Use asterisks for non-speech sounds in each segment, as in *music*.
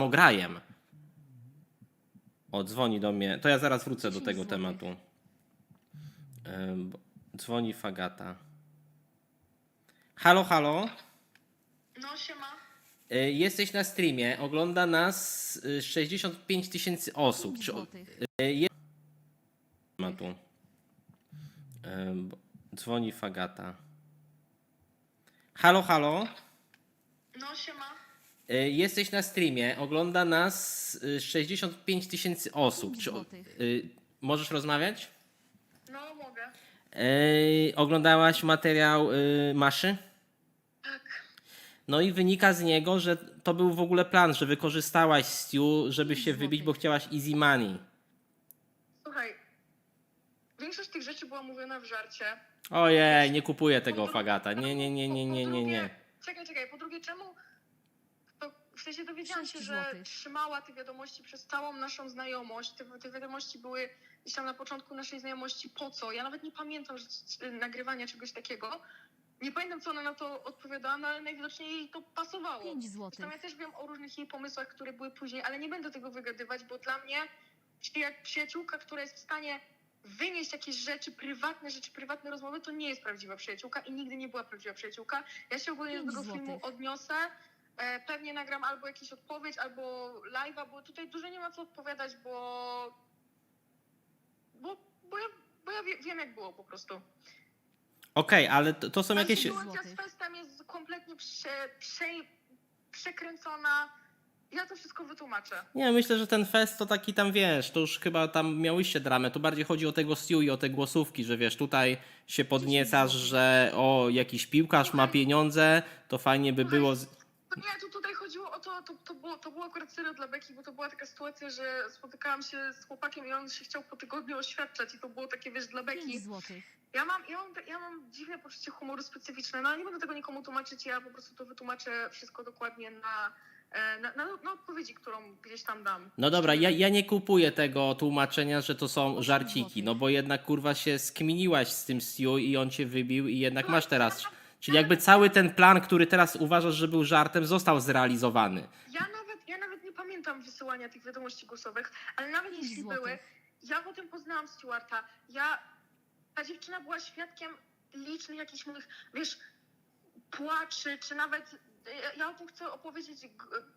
samograjem. O, dzwoni do mnie. To ja zaraz wrócę do 10 tego tematu. Ym, Dzwoni Fagata. Halo, halo. No siema. Y, Jesteś na streamie. Ogląda nas y, 65 tysięcy osób. 5 Czy, złotych. tematu. Ym, bo- Dzwoni Fagata. Halo, halo. No siema. Y, Jesteś na streamie. Ogląda nas y, 65 tysięcy osób. 5 Czy, y, możesz rozmawiać? No mogę. Y, oglądałaś materiał y, Maszy? Tak. No i wynika z niego, że to był w ogóle plan, że wykorzystałaś Stu, żeby się wybić, bo chciałaś easy money. Słuchaj. Większość tych rzeczy była mówiona w żarcie. Ojej, nie kupuję tego Fagata. Nie, nie, nie, nie, nie, nie, nie. Czekaj, czekaj. Po drugie, czemu... W sensie dowiedziałam się, że trzymała te wiadomości przez całą naszą znajomość. Te, te wiadomości były gdzieś tam na początku naszej znajomości. Po co? Ja nawet nie pamiętam że, nagrywania czegoś takiego. Nie pamiętam, co ona na to odpowiadała, no ale najwidoczniej jej to pasowało. 5 Zresztą złotych. ja też wiem o różnych jej pomysłach, które były później, ale nie będę tego wygadywać, bo dla mnie jak przyjaciółka, która jest w stanie wynieść jakieś rzeczy, prywatne rzeczy, prywatne rozmowy, to nie jest prawdziwa przyjaciółka i nigdy nie była prawdziwa przyjaciółka. Ja się ogólnie do tego filmu złotych. odniosę. E, pewnie nagram albo jakąś odpowiedź, albo live'a, bo tutaj dużo nie ma co odpowiadać, bo bo, bo ja, bo ja wie, wiem jak było po prostu. Okej, ale to, to są Ta jakieś... sytuacja z festem jest kompletnie prze, prze, przekręcona. Ja to wszystko wytłumaczę. Nie, myślę, że ten fest to taki tam, wiesz, to już chyba tam miałyście dramę. Tu bardziej chodzi o tego Stu i o te głosówki, że wiesz, tutaj się podniecasz, że o, jakiś piłkarz ma pieniądze, to fajnie by było... Z... To nie, tu tutaj chodziło o to, to, to, było, to było akurat serio dla Beki, bo to była taka sytuacja, że spotykałam się z chłopakiem i on się chciał po tygodniu oświadczać i to było takie, wiesz, dla Beki. 5 złotych. Ja mam, ja, mam, ja mam dziwne poczucie humoru specyficzne, no ale nie będę tego nikomu tłumaczyć, ja po prostu to wytłumaczę wszystko dokładnie na, e, na, na, na odpowiedzi, którą gdzieś tam dam. No dobra, ja, ja nie kupuję tego tłumaczenia, że to są żarciki, no bo jednak kurwa się skminiłaś z tym Stu i on cię wybił i jednak masz teraz... Czyli jakby cały ten plan, który teraz uważasz, że był żartem, został zrealizowany. Ja nawet, ja nawet nie pamiętam wysyłania tych wiadomości głosowych, ale nawet jeśli złotych. były, ja potem poznałam Stewarta. Ja, ta dziewczyna była świadkiem licznych jakichś moich, wiesz, płaczy, czy nawet, ja- o tym chcę opowiedzieć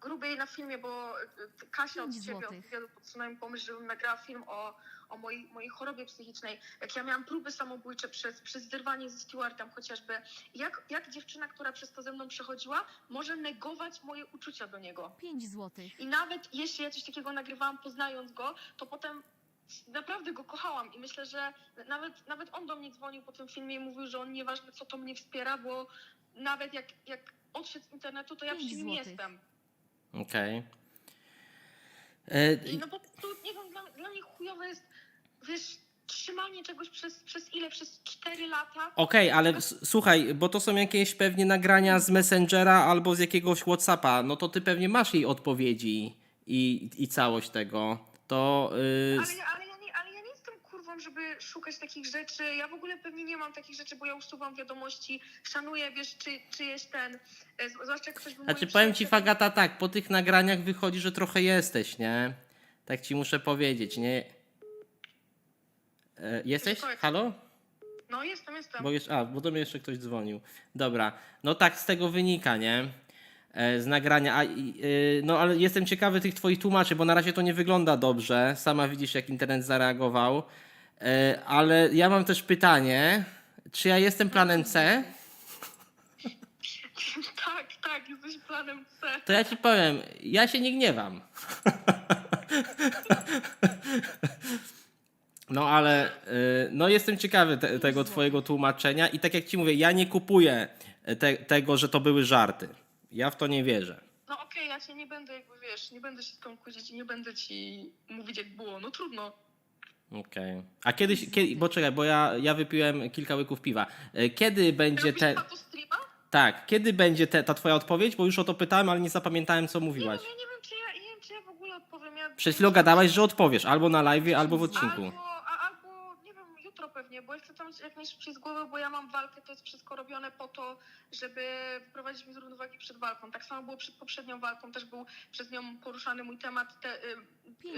grubiej na filmie, bo e, Kasia od ciebie, od wywiadu podsunąłem pomysł, żebym nagrała film o, o mojej, mojej chorobie psychicznej. Jak ja miałam próby samobójcze przez, przez zerwanie ze Stewartem chociażby. Jak, jak dziewczyna, która przez to ze mną przechodziła, może negować moje uczucia do niego. 5 złotych. I nawet jeśli ja coś takiego nagrywałam poznając go, to potem naprawdę go kochałam i myślę, że nawet, nawet on do mnie dzwonił po tym filmie i mówił, że on nieważne co to mnie wspiera, bo nawet jak, jak odszedł z internetu, to ja przy nim jestem. Okej. E, I no po prostu, nie wiem, dla, dla mnie chujowe jest, wiesz, trzymanie czegoś przez, przez ile? Przez 4 lata? Okej, ale s- słuchaj, bo to są jakieś pewnie nagrania z Messengera albo z jakiegoś Whatsappa, no to ty pewnie masz jej odpowiedzi i, i całość tego. To yy, Ale, ja- ale, ja nie, ale ja nie jestem kurwą, żeby szukać takich rzeczy. Ja w ogóle pewnie nie mam takich rzeczy, bo ja usuwam wiadomości, szanuję, wiesz, czy, czyjeś ten, e, zwłaszcza jak ktoś był znaczy powiem ci. Fagata tak, po tych nagraniach wychodzi, że trochę jesteś, nie? Tak ci muszę powiedzieć, nie? E, jesteś? Halo? No jestem, jestem. Bo jeszcze, a, bo do mnie jeszcze ktoś dzwonił. Dobra, no tak z tego wynika, nie? E, Z nagrania. A, y, no ale jestem ciekawy tych twoich tłumaczy, bo na razie to nie wygląda dobrze. Sama widzisz, jak internet zareagował. E, Ale ja mam też pytanie, czy ja jestem planem C? *laughs* tak, tak, jesteś planem C. To ja ci powiem, ja się nie gniewam. *laughs* No ale no jestem ciekawy te, tego twojego tłumaczenia i tak jak ci mówię, ja nie kupuję te, tego, że to były żarty. Ja w to nie wierzę. No okej, ja cię nie będę jakby, wiesz, nie będę się z tą kłócić i nie będę ci mówić jak było. No trudno. Okej. A kiedyś, kiedy, bo czekaj, bo ja, ja wypiłem kilka łyków piwa. Y, Kiedy będzie Robisz te... to streama? Tak, kiedy będzie te, ta twoja odpowiedź? Bo już o to pytałem, ale nie zapamiętałem, co Nie mówiłaś. wiem, ja nie wiem, czy ja, nie wiem, czy ja w ogóle odpowiem. Ja Przed chwilą gadałaś, że odpowiesz albo na live, albo w odcinku. Albo, a, albo, nie wiem, jutro jutro pewnie, bo ja chcę to mieć jak najszybciej z głowy, bo ja mam walkę, to jest wszystko robione po to, żeby wyprowadzić mnie z równowagi przed walką. Tak samo było przed poprzednią walką, też był przez nią poruszany mój temat, te, y,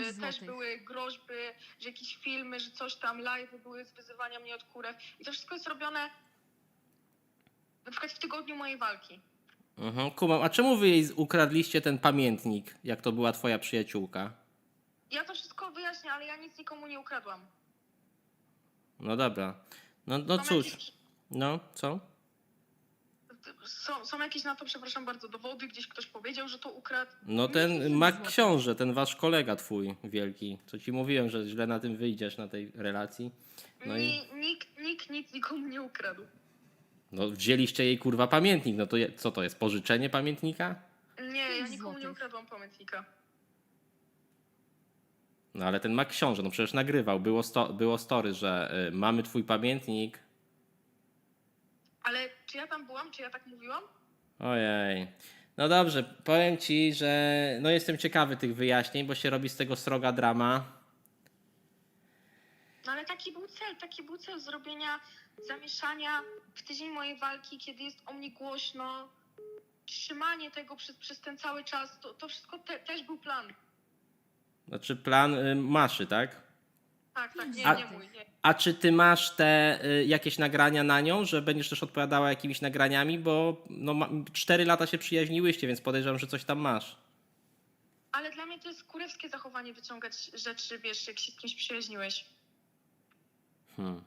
y, też były groźby, że jakieś filmy, że coś tam, live były z wyzywania mnie od kurew i to wszystko jest robione na przykład w tygodniu mojej walki. Mhm, kumam. A czemu wy jej ukradliście ten pamiętnik, jak to była twoja przyjaciółka? Ja to wszystko wyjaśnię, ale ja nic nikomu nie ukradłam. No dobra. No, no Są cóż. jakieś- No, co? Są, są jakieś na to, przepraszam bardzo, dowody, gdzieś ktoś powiedział, że to ukradł. No ten złotych. Książę, ten wasz kolega twój wielki. Co ci mówiłem, że źle na tym wyjdziesz, na tej relacji. No i Ni, nikt, nikt nic nikomu nie ukradł. no, wzięliście jej kurwa pamiętnik. No to je, co to jest? Pożyczenie pamiętnika? Nie, ja nikomu nie złotych. ukradłam pamiętnika. No ale ten Mak Książę, no przecież nagrywał. Było, sto, było story, że y, mamy twój pamiętnik. Ale czy ja tam byłam, czy ja tak mówiłam? Ojej. No dobrze, powiem ci, że no jestem ciekawy tych wyjaśnień, bo się robi z tego sroga drama. No ale taki był cel, taki był cel zrobienia zamieszania w tydzień mojej walki, kiedy jest o mnie głośno. Trzymanie tego przez, przez ten cały czas, to, to wszystko te, też był plan. Znaczy plan y, Maszy, tak? Tak, tak, nie, A- nie mój, nie. A czy ty masz te y, jakieś nagrania na nią, że będziesz też odpowiadała jakimiś nagraniami, bo no, ma, 4 lata się przyjaźniłyście, więc podejrzewam, że coś tam masz. Ale dla mnie to jest kurewskie zachowanie wyciągać rzeczy, wiesz, jak się z kimś przyjaźniłeś. Hmm.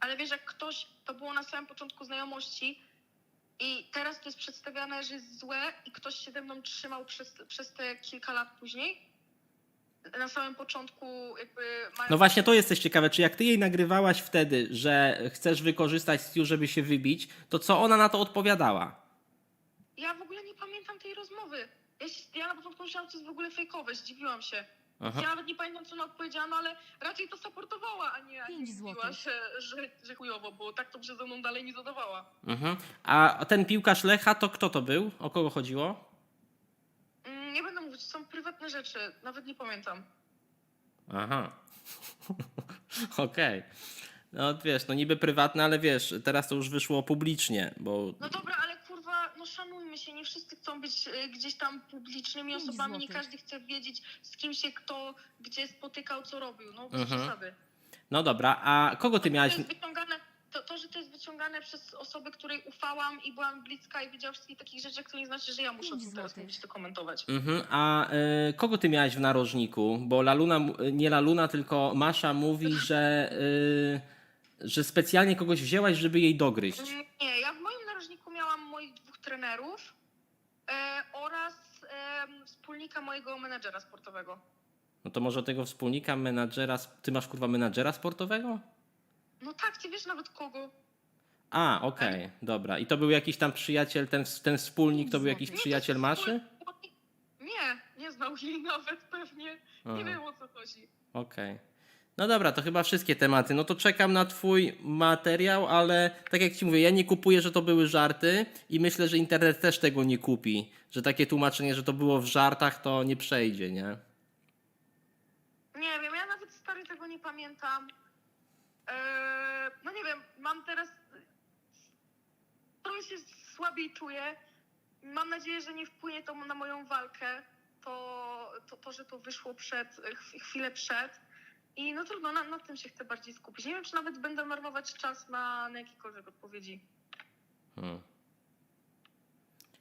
Ale wiesz, jak ktoś, to było na samym początku znajomości i teraz to jest przedstawiane, że jest złe i ktoś się ze mną trzymał przez, przez te kilka lat później. Na samym początku jakby... No właśnie to jesteś ciekawe, czy jak ty jej nagrywałaś wtedy, że chcesz wykorzystać Stu, żeby się wybić, to co ona na to odpowiadała? Ja w ogóle nie pamiętam tej rozmowy. Ja, się, ja na początku myślałam, że to jest w ogóle fejkowe, zdziwiłam się. Aha. Ja nawet nie pamiętam, co ona odpowiedziała, no ale raczej to supportowała, a nie, a nie Pięć mówiła, złotych. że, że, że chujowo, bo tak to przeze mną dalej nie zadawała. Mhm. A ten piłkarz Lecha, to kto to był? O kogo chodziło? Mm, Nie będę mówić, są prywatne rzeczy, nawet nie pamiętam. Aha. *laughs* Okej. No wiesz, no niby prywatne, ale wiesz, teraz to już wyszło publicznie, bo No dobra, ale no szanujmy się, nie wszyscy chcą być y, gdzieś tam publicznymi Pięć osobami, nie każdy chce wiedzieć, z kim się kto, gdzie spotykał, co robił, no bez Mhm. przesady. no dobra, a kogo ty To, miałaś? to, to, to, że to jest wyciągane przez osobę, której ufałam i byłam bliska i wiedziała wszystkich takich rzeczach, to nie znaczy, że ja muszę o Pięć tym teraz mówić, to komentować. Mhm, a y, kogo ty miałaś w narożniku? Bo Laluna, mu- nie Laluna, tylko Masza mówi, *laughs* że, y, że specjalnie kogoś wzięłaś, żeby jej dogryźć. Nie, ja w moim narożniku miałam moich dwóch trenerów e, oraz wspólnika mojego menedżera sportowego. No to może tego wspólnika, menadżera, ty masz kurwa menadżera sportowego? No tak, ty wiesz nawet kogo. A, okej, dobra. I to był jakiś tam przyjaciel, ten, ten wspólnik to był jakiś Nie, przyjaciel Maszy? Nie, nie znał jej *laughs* nawet pewnie. Aha. Nie wiem o co chodzi. Okej. No dobra, to chyba wszystkie tematy. No to czekam na twój materiał, ale tak jak ci mówię, ja nie kupuję, że to były żarty i myślę, że internet też tego nie kupi. Że takie tłumaczenie, że to było w żartach, to nie przejdzie, nie? Nie wiem, ja nawet stary tego nie pamiętam. Eee, no nie wiem, mam teraz. Trochę się słabiej czuję. Mam nadzieję, że nie wpłynie to na moją walkę. To, to, to że to wyszło przed, ch- chwilę przed. I no trudno, na, nad tym się chcę bardziej skupić. Nie wiem, czy nawet będę marnować czas na, na jakiekolwiek odpowiedzi. Hmm.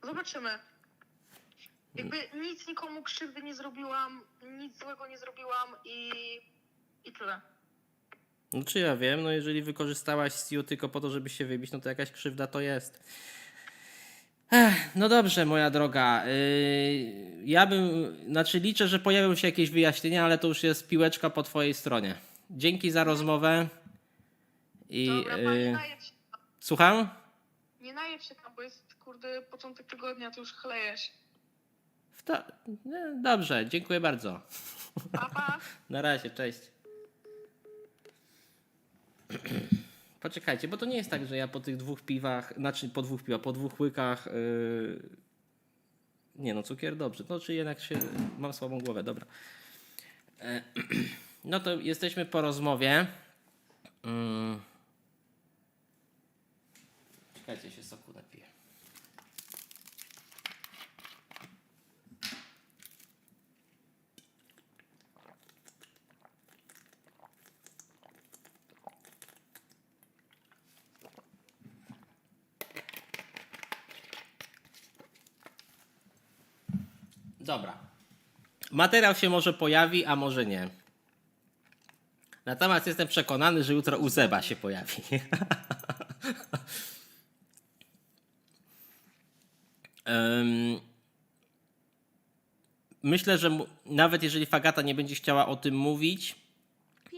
Zobaczymy. Jakby nic nikomu krzywdy nie zrobiłam, nic złego nie zrobiłam i, i tyle. No czy ja wiem, no jeżeli wykorzystałaś Stu tylko po to, żeby się wybić, no to jakaś krzywda to jest. Ech, no dobrze, moja droga. Yy, ja bym, znaczy liczę, że pojawią się jakieś wyjaśnienia, ale to już jest piłeczka po twojej stronie. Dzięki za rozmowę. I Dobra, pan nie yy, się, słucham? nie najedź się tam, bo jest kurde początek tygodnia, to już chlejesz. W to, nie, dobrze, dziękuję bardzo. Pa, pa. *laughs* Na razie, cześć. Poczekajcie, bo to nie jest tak, że ja po tych dwóch piwach, znaczy po dwóch piwach, po dwóch łykach. Yy... Nie no, cukier dobrze. No czy jednak się. Mam słabą głowę, dobra. E, *clears throat* No to jesteśmy po rozmowie. Mm. Czekajcie, się soku Dobra. Materiał się może pojawi, a może nie. Natomiast jestem przekonany, że jutro u Zeba się pojawi. *laughs* Myślę, że nawet jeżeli Fagata nie będzie chciała o tym mówić,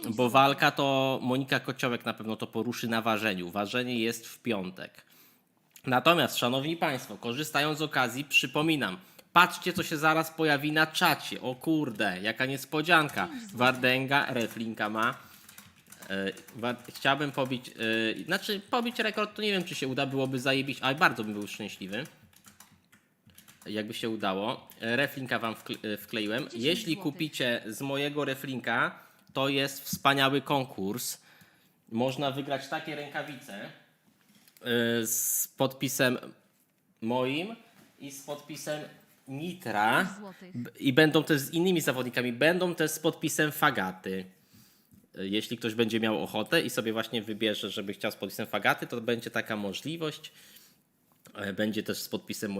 bo walka to Monika Kociołek na pewno to poruszy na ważeniu. Ważenie jest w piątek. Natomiast, szanowni państwo, korzystając z okazji, przypominam, patrzcie, co się zaraz pojawi na czacie. O kurde, jaka niespodzianka. Wardęga, Reflinka ma. E, Chciałbym pobić, e, znaczy pobić rekord, to nie wiem, czy się uda, byłoby zajebić, ale bardzo bym był szczęśliwy. Jakby się udało. E, Reflinka wam wkle- wkleiłem. 10 Jeśli kupicie z mojego reflinka, to jest wspaniały konkurs. Można wygrać takie rękawice z podpisem moim i z podpisem Nitra. 5 złotych. B- I będą też z innymi zawodnikami, będą też z podpisem Fagaty. Y, Jeśli ktoś będzie miał ochotę i sobie właśnie wybierze, żeby chciał z podpisem Fagaty, to będzie taka możliwość. E, Będzie też z podpisem Moniki.